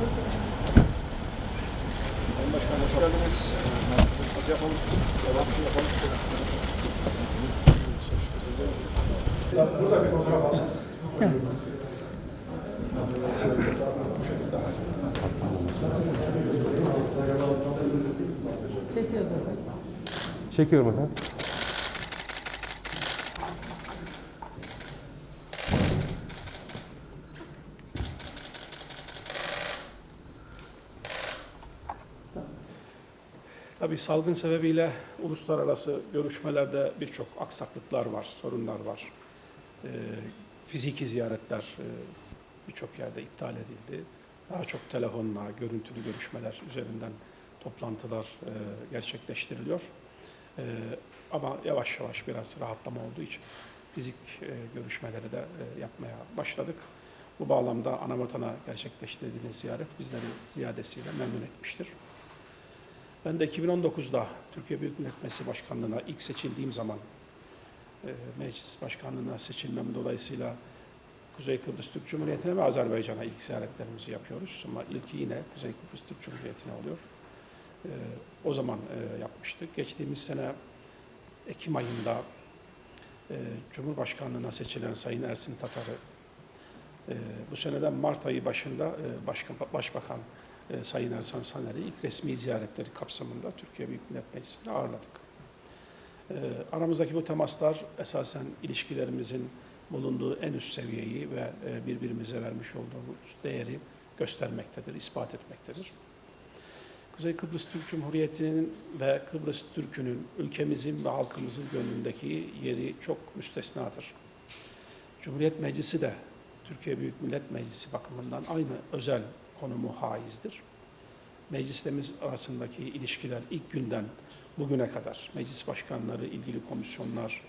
Sayın Başkanım hoş geldiniz. Nasıl yapalım? Devam yapalım. Burada bir fotoğraf alsın. Çekiyorum efendim. Tabii salgın sebebiyle uluslararası görüşmelerde birçok aksaklıklar var, sorunlar var. Ee, fiziki ziyaretler e, birçok yerde iptal edildi. Daha çok telefonla, görüntülü görüşmeler üzerinden toplantılar e, gerçekleştiriliyor. E, ama yavaş yavaş biraz rahatlama olduğu için fizik e, görüşmeleri de e, yapmaya başladık. Bu bağlamda Anavatana gerçekleştirdiğiniz ziyaret bizleri ziyadesiyle memnun etmiştir. Ben de 2019'da Türkiye Büyük Millet Meclisi Başkanlığı'na ilk seçildiğim zaman e, meclis başkanlığına seçilmem dolayısıyla Kuzey Kıbrıs Türk Cumhuriyeti'ne ve Azerbaycan'a ilk ziyaretlerimizi yapıyoruz. Ama ilki yine Kuzey Kıbrıs Türk Cumhuriyeti'ne oluyor. E, o zaman e, yapmıştık. Geçtiğimiz sene Ekim ayında e, Cumhurbaşkanlığına seçilen Sayın Ersin Tatar'ı e, bu seneden Mart ayı başında e, Başkan, Başbakan e, Sayın Ersan Saner'i ilk resmi ziyaretleri kapsamında Türkiye Büyük Millet Meclisi'nde ağırladık. E, aramızdaki bu temaslar esasen ilişkilerimizin bulunduğu en üst seviyeyi ve e, birbirimize vermiş olduğumuz değeri göstermektedir, ispat etmektedir. Kuzey Kıbrıs Türk Cumhuriyeti'nin ve Kıbrıs Türk'ünün ülkemizin ve halkımızın gönlündeki yeri çok müstesnadır. Cumhuriyet Meclisi de Türkiye Büyük Millet Meclisi bakımından aynı özel konumu haizdir. Meclislerimiz arasındaki ilişkiler ilk günden bugüne kadar meclis başkanları, ilgili komisyonlar,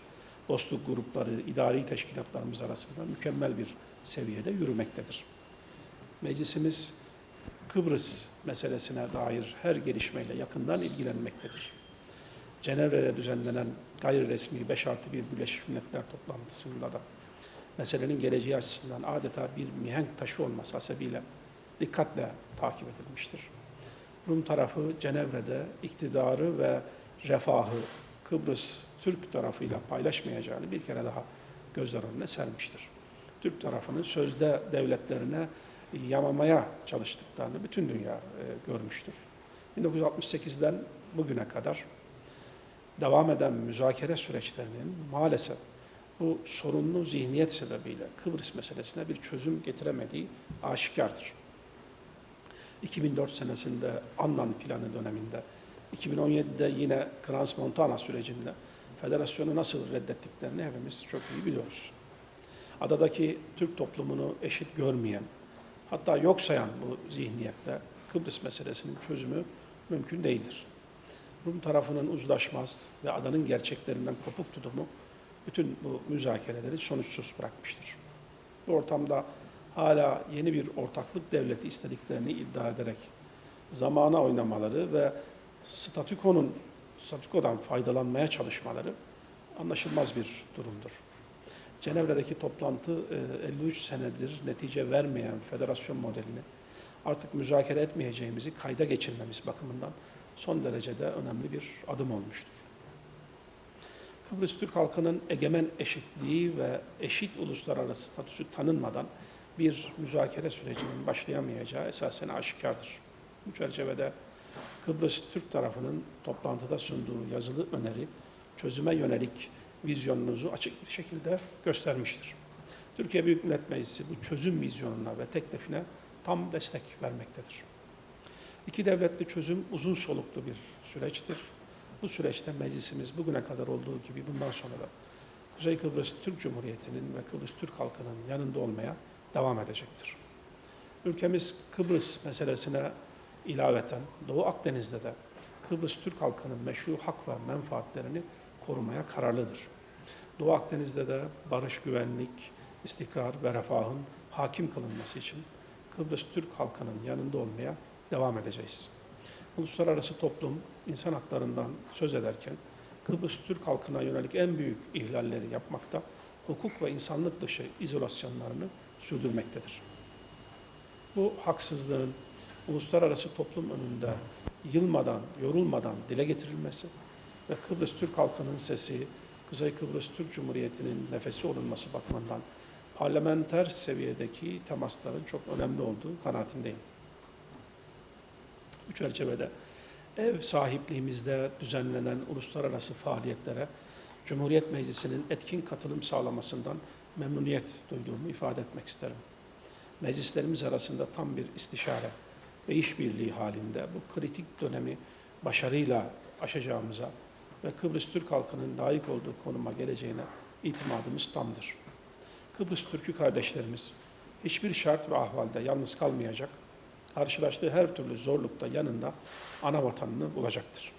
dostluk grupları, idari teşkilatlarımız arasında mükemmel bir seviyede yürümektedir. Meclisimiz Kıbrıs meselesine dair her gelişmeyle yakından ilgilenmektedir. Cenevre'de düzenlenen gayri resmi 5 artı 1 Birleşmiş Milletler toplantısında da meselenin geleceği açısından adeta bir mihenk taşı olması hasebiyle dikkatle takip edilmiştir. Rum tarafı Cenevre'de iktidarı ve refahı Kıbrıs Türk tarafıyla paylaşmayacağını bir kere daha gözler önüne sermiştir. Türk tarafının sözde devletlerine yamamaya çalıştıklarını bütün dünya e, görmüştür. 1968'den bugüne kadar devam eden müzakere süreçlerinin maalesef bu sorunlu zihniyet sebebiyle Kıbrıs meselesine bir çözüm getiremediği aşikardır. 2004 senesinde Annan planı döneminde, 2017'de yine Crans Montana sürecinde federasyonu nasıl reddettiklerini hepimiz çok iyi biliyoruz. Adadaki Türk toplumunu eşit görmeyen, hatta yok sayan bu zihniyetle Kıbrıs meselesinin çözümü mümkün değildir. Rum tarafının uzlaşmaz ve adanın gerçeklerinden kopuk tutumu bütün bu müzakereleri sonuçsuz bırakmıştır. Bu ortamda hala yeni bir ortaklık devleti istediklerini iddia ederek zamana oynamaları ve statükonun statükodan faydalanmaya çalışmaları anlaşılmaz bir durumdur. Cenevre'deki toplantı e, 53 senedir netice vermeyen federasyon modelini artık müzakere etmeyeceğimizi kayda geçirmemiz bakımından son derecede önemli bir adım olmuştur. Kıbrıs Türk halkının egemen eşitliği ve eşit uluslararası statüsü tanınmadan bir müzakere sürecinin başlayamayacağı esasen aşikardır. Bu çerçevede Kıbrıs Türk tarafının toplantıda sunduğu yazılı öneri çözüme yönelik vizyonunuzu açık bir şekilde göstermiştir. Türkiye Büyük Millet Meclisi bu çözüm vizyonuna ve teklifine tam destek vermektedir. İki devletli çözüm uzun soluklu bir süreçtir. Bu süreçte meclisimiz bugüne kadar olduğu gibi bundan sonra da Kuzey Kıbrıs Türk Cumhuriyeti'nin ve Kıbrıs Türk halkının yanında olmaya devam edecektir. Ülkemiz Kıbrıs meselesine ilaveten Doğu Akdeniz'de de Kıbrıs Türk halkının meşru hak ve menfaatlerini korumaya kararlıdır. Doğu Akdeniz'de de barış, güvenlik, istikrar ve refahın hakim kılınması için Kıbrıs Türk halkının yanında olmaya devam edeceğiz. Uluslararası toplum insan haklarından söz ederken Kıbrıs Türk halkına yönelik en büyük ihlalleri yapmakta, hukuk ve insanlık dışı izolasyonlarını sürdürmektedir. Bu haksızlığın, uluslararası toplum önünde yılmadan, yorulmadan dile getirilmesi ve Kıbrıs Türk halkının sesi, Kuzey Kıbrıs Türk Cumhuriyeti'nin nefesi olunması bakımından parlamenter seviyedeki temasların çok önemli olduğu kanaatindeyim. Bu çerçevede ev sahipliğimizde düzenlenen uluslararası faaliyetlere Cumhuriyet Meclisi'nin etkin katılım sağlamasından memnuniyet duyduğumu ifade etmek isterim. Meclislerimiz arasında tam bir istişare ve işbirliği halinde bu kritik dönemi başarıyla aşacağımıza ve Kıbrıs Türk halkının layık olduğu konuma geleceğine itimadımız tamdır. Kıbrıs Türk'ü kardeşlerimiz hiçbir şart ve ahvalde yalnız kalmayacak, karşılaştığı her türlü zorlukta yanında ana vatanını bulacaktır.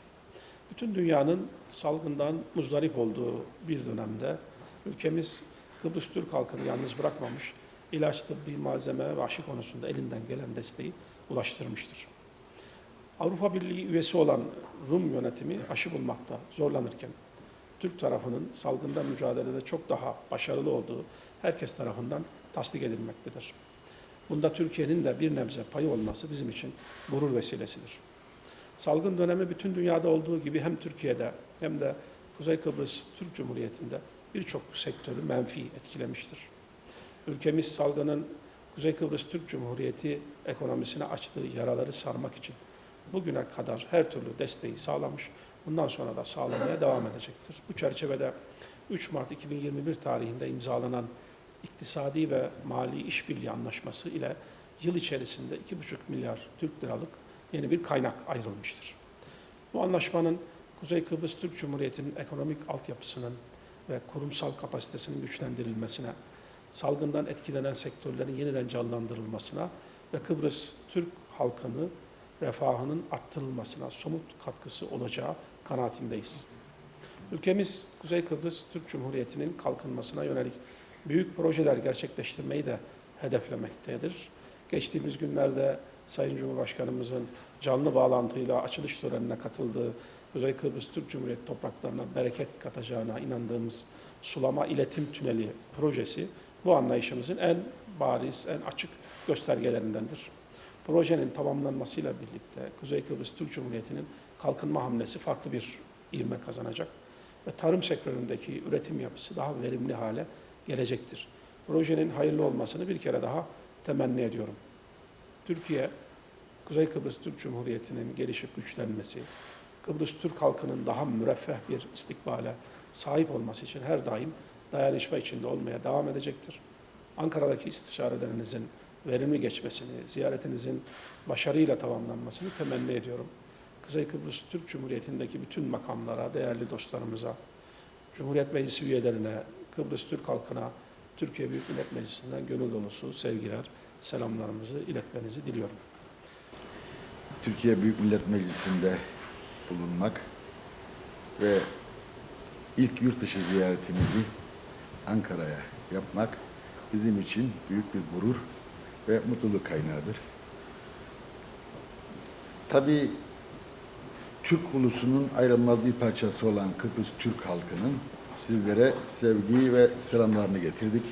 Bütün dünyanın salgından muzdarip olduğu bir dönemde ülkemiz Kıbrıs Türk halkını yalnız bırakmamış, ilaç, tıbbi malzeme ve aşı konusunda elinden gelen desteği ulaştırmıştır. Avrupa Birliği üyesi olan Rum yönetimi aşı bulmakta zorlanırken, Türk tarafının salgında mücadelede çok daha başarılı olduğu herkes tarafından tasdik edilmektedir. Bunda Türkiye'nin de bir nebze payı olması bizim için gurur vesilesidir. Salgın dönemi bütün dünyada olduğu gibi hem Türkiye'de hem de Kuzey Kıbrıs Türk Cumhuriyeti'nde birçok sektörü menfi etkilemiştir. Ülkemiz salgının Kuzey Kıbrıs Türk Cumhuriyeti ekonomisine açtığı yaraları sarmak için bugüne kadar her türlü desteği sağlamış, bundan sonra da sağlamaya devam edecektir. Bu çerçevede 3 Mart 2021 tarihinde imzalanan iktisadi ve mali işbirliği anlaşması ile yıl içerisinde 2,5 milyar Türk liralık yeni bir kaynak ayrılmıştır. Bu anlaşmanın Kuzey Kıbrıs Türk Cumhuriyeti'nin ekonomik altyapısının ve kurumsal kapasitesinin güçlendirilmesine, salgından etkilenen sektörlerin yeniden canlandırılmasına ve Kıbrıs Türk halkını refahının arttırılmasına somut katkısı olacağı kanaatindeyiz. Ülkemiz Kuzey Kıbrıs Türk Cumhuriyeti'nin kalkınmasına yönelik büyük projeler gerçekleştirmeyi de hedeflemektedir. Geçtiğimiz günlerde Sayın Cumhurbaşkanımızın canlı bağlantıyla açılış törenine katıldığı Kuzey Kıbrıs Türk Cumhuriyeti topraklarına bereket katacağına inandığımız sulama iletim tüneli projesi bu anlayışımızın en bariz, en açık göstergelerindendir. Projenin tamamlanmasıyla birlikte Kuzey Kıbrıs Türk Cumhuriyeti'nin kalkınma hamlesi farklı bir ivme kazanacak ve tarım sektöründeki üretim yapısı daha verimli hale gelecektir. Projenin hayırlı olmasını bir kere daha temenni ediyorum. Türkiye, Kuzey Kıbrıs Türk Cumhuriyeti'nin gelişip güçlenmesi, Kıbrıs Türk halkının daha müreffeh bir istikbale sahip olması için her daim dayanışma içinde olmaya devam edecektir. Ankara'daki istişarelerinizin verimli geçmesini, ziyaretinizin başarıyla tamamlanmasını temenni ediyorum. Kuzey Kıbrıs Türk Cumhuriyeti'ndeki bütün makamlara, değerli dostlarımıza, Cumhuriyet Meclisi üyelerine, Kıbrıs Türk halkına, Türkiye Büyük Millet Meclisi'nden gönül dolusu sevgiler, selamlarımızı iletmenizi diliyorum. Türkiye Büyük Millet Meclisi'nde bulunmak ve ilk yurt dışı ziyaretimizi Ankara'ya yapmak bizim için büyük bir gurur ve mutluluk kaynağıdır. Tabii Türk ulusunun ayrılmaz bir parçası olan Kıbrıs Türk halkının sizlere sevgi ve selamlarını getirdik.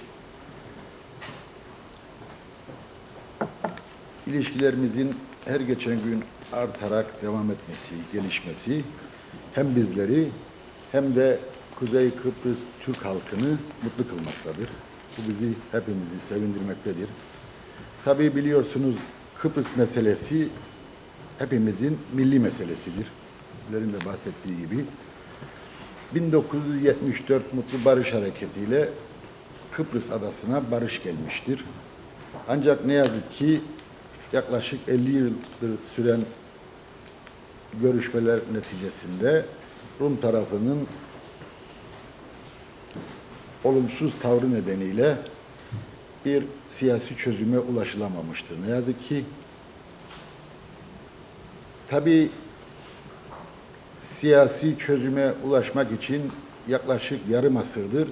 İlişkilerimizin her geçen gün artarak devam etmesi, gelişmesi hem bizleri hem de Kuzey Kıbrıs Türk halkını mutlu kılmaktadır. Bu bizi hepimizi sevindirmektedir. Tabii biliyorsunuz Kıbrıs meselesi hepimizin milli meselesidir. Sizlerin de bahsettiği gibi. 1974 Mutlu Barış Hareketi ile Kıbrıs adasına barış gelmiştir. Ancak ne yazık ki yaklaşık 50 yıldır süren görüşmeler neticesinde Rum tarafının olumsuz tavrı nedeniyle bir siyasi çözüme ulaşılamamıştır. Ne yazık ki tabi siyasi çözüme ulaşmak için yaklaşık yarım asırdır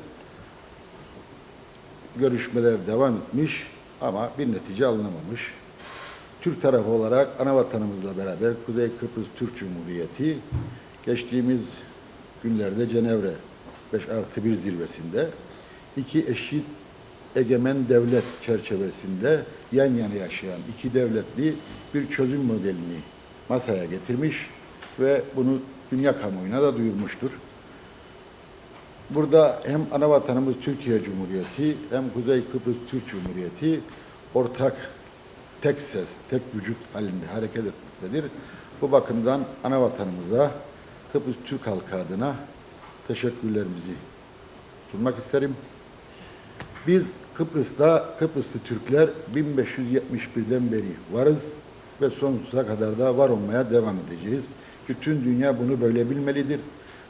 görüşmeler devam etmiş ama bir netice alınamamış. Türk tarafı olarak ana vatanımızla beraber Kuzey Kıbrıs Türk Cumhuriyeti geçtiğimiz günlerde Cenevre 5 artı 1 zirvesinde iki eşit egemen devlet çerçevesinde yan yana yaşayan iki devletli bir çözüm modelini masaya getirmiş ve bunu dünya kamuoyuna da duyurmuştur. Burada hem ana vatanımız Türkiye Cumhuriyeti hem Kuzey Kıbrıs Türk Cumhuriyeti ortak tek ses, tek vücut halinde hareket etmektedir. Bu bakımdan ana vatanımıza Kıbrıs Türk halkı adına teşekkürlerimizi sunmak isterim. Biz Kıbrıs'ta Kıbrıslı Türkler 1571'den beri varız ve sonsuza kadar da var olmaya devam edeceğiz. Bütün dünya bunu böyle bilmelidir.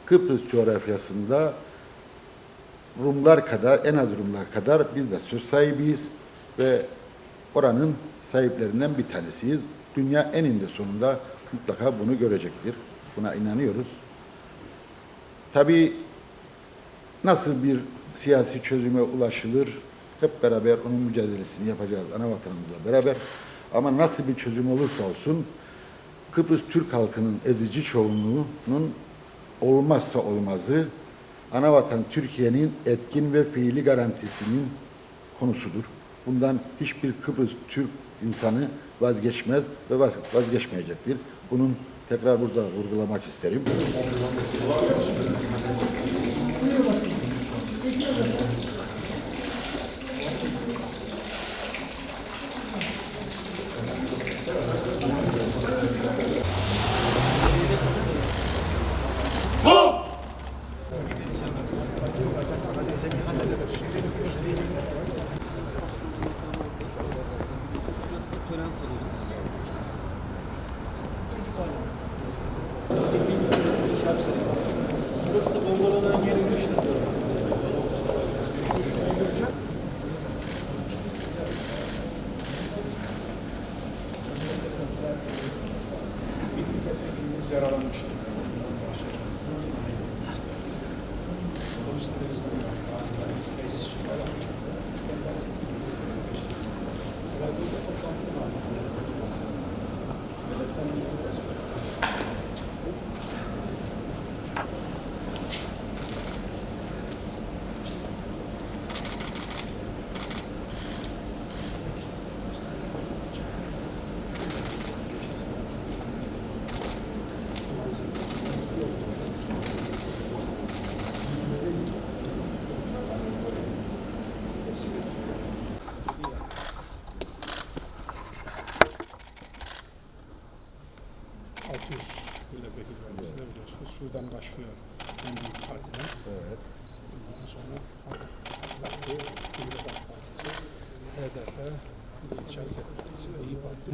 Kıbrıs coğrafyasında Rumlar kadar, en az Rumlar kadar biz de söz sahibiyiz ve oranın sahiplerinden bir tanesiyiz. Dünya eninde sonunda mutlaka bunu görecektir. Buna inanıyoruz. Tabii nasıl bir siyasi çözüme ulaşılır hep beraber onun mücadelesini yapacağız ana vatanımızla beraber. Ama nasıl bir çözüm olursa olsun Kıbrıs Türk halkının ezici çoğunluğunun olmazsa olmazı ana vatan Türkiye'nin etkin ve fiili garantisinin konusudur. Bundan hiçbir Kıbrıs Türk insanı vazgeçmez ve vaz- vazgeçmeyecektir. Bunun tekrar burada vurgulamak isterim. Milletvekillerimiz de biliyorsunuz. Şuradan başlıyor en büyük partiden. Evet. Ondan sonra Parti, Cumhuriyet Halk Partisi, HDP, Partisi İYİ Parti.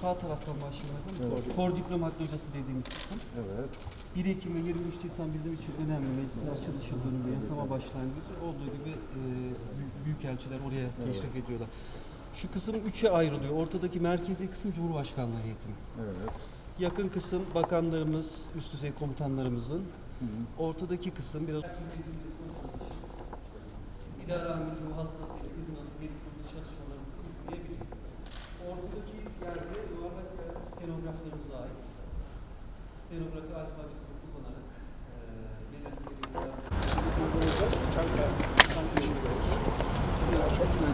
Sağ taraftan başlayalım. Kor diplomat locası dediğimiz kısım. Evet. 1 Ekim ve 23 Nisan bizim için önemli. Meclisin açılış yıl dönümü, yasama başlangıcı. Olduğu gibi e, büyük- büyükelçiler oraya teşrif ediyorlar. Şu kısım üçe ayrılıyor. Ortadaki merkezi kısım Cumhurbaşkanlığı heyetinin. Evet. Yakın kısım bakanlarımız, üst düzey komutanlarımızın. Ortadaki kısım biraz İdare amirliği hastasıyla izin alıp gelip burada çalışmalarımızı izleyebilir. Ortadaki yerde yuvarlak yer stenograflarımıza ait. Stenografi alfabesini kullanarak eee belirli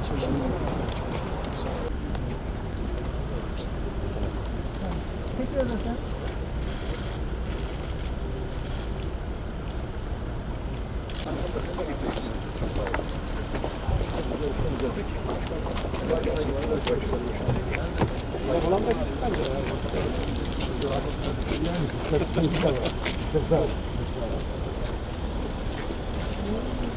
Çok sağ ol.